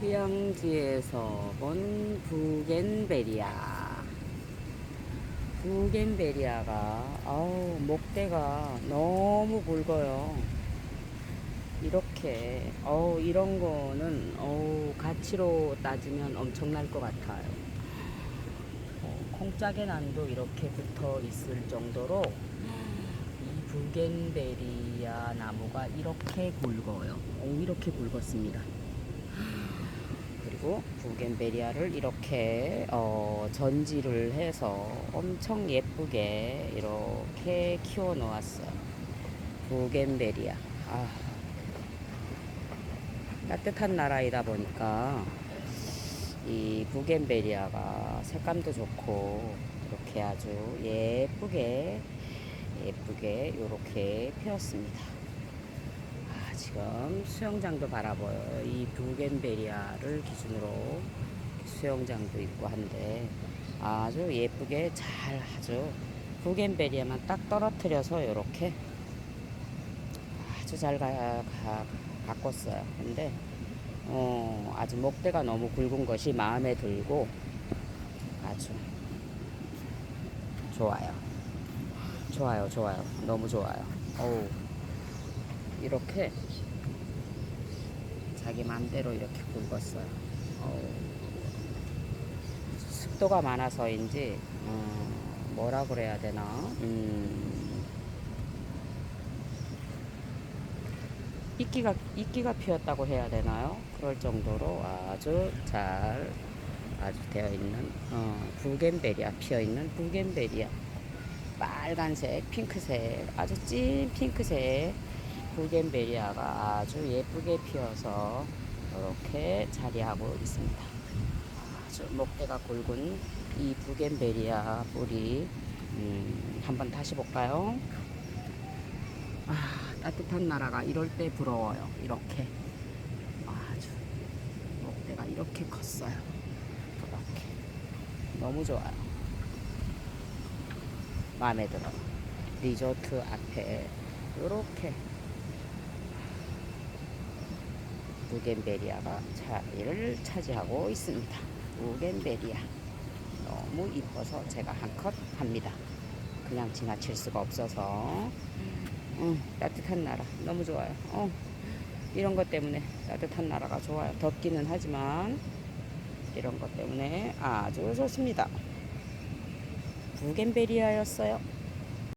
휴양지에서 본 부겐베리아. 부겐베리아가, 아우, 목대가 너무 굵어요. 이렇게, 어우, 이런 거는, 어우, 가치로 따지면 엄청날 것 같아요. 어, 콩짝의 난도 이렇게 붙어 있을 정도로 이 부겐베리아 나무가 이렇게 굵어요. 어, 이렇게 굵었습니다. 그리고 부겐베리아를 이렇게 어, 전지를 해서 엄청 예쁘게 이렇게 키워 놓았어요. 부겐베리아. 아, 따뜻한 나라이다 보니까 이 부겐베리아가 색감도 좋고 이렇게 아주 예쁘게 예쁘게 이렇게 피었습니다. 아, 지금 수영장도 바라보여요. 이 부겐베리아를 기준으로 수영장도 있고 한데 아주 예쁘게 잘 아주 부겐베리아만 딱 떨어뜨려서 이렇게 아주 잘 가, 가, 가꿨어요. 근데 어, 아주 목대가 너무 굵은 것이 마음에 들고 아주 좋아요. 좋아요, 좋아요. 너무 좋아요. 어우, 이렇게 자기 마음대로 이렇게 굵었어요. 어우, 습도가 많아서인지, 어, 뭐라 그래야 되나? 음, 이끼가, 이끼가 피었다고 해야 되나요? 그럴 정도로 아주 잘, 아주 되어 있는, 어, 부겐베리아, 피어 있는 부겐베리아. 빨간색, 핑크색, 아주 찐 핑크색 부겐베리아가 아주 예쁘게 피어서 이렇게 자리하고 있습니다. 아주 목대가 굵은 이 부겐베리아 뿌리 음, 한번 다시 볼까요? 아, 따뜻한 나라가 이럴 때 부러워요. 이렇게 아주 목대가 이렇게 컸어요. 이렇게 너무 좋아요. 마음에 들어. 리조트 앞에 이렇게 부겐베리아가 자리를 차지하고 있습니다. 부겐베리아 너무 이뻐서 제가 한 컷 합니다. 그냥 지나칠 수가 없어서 음, 따뜻한 나라 너무 좋아요. 어, 이런 것 때문에 따뜻한 나라가 좋아요. 덥기는 하지만 이런 것 때문에 아주 좋습니다. 부겐베리아였어요.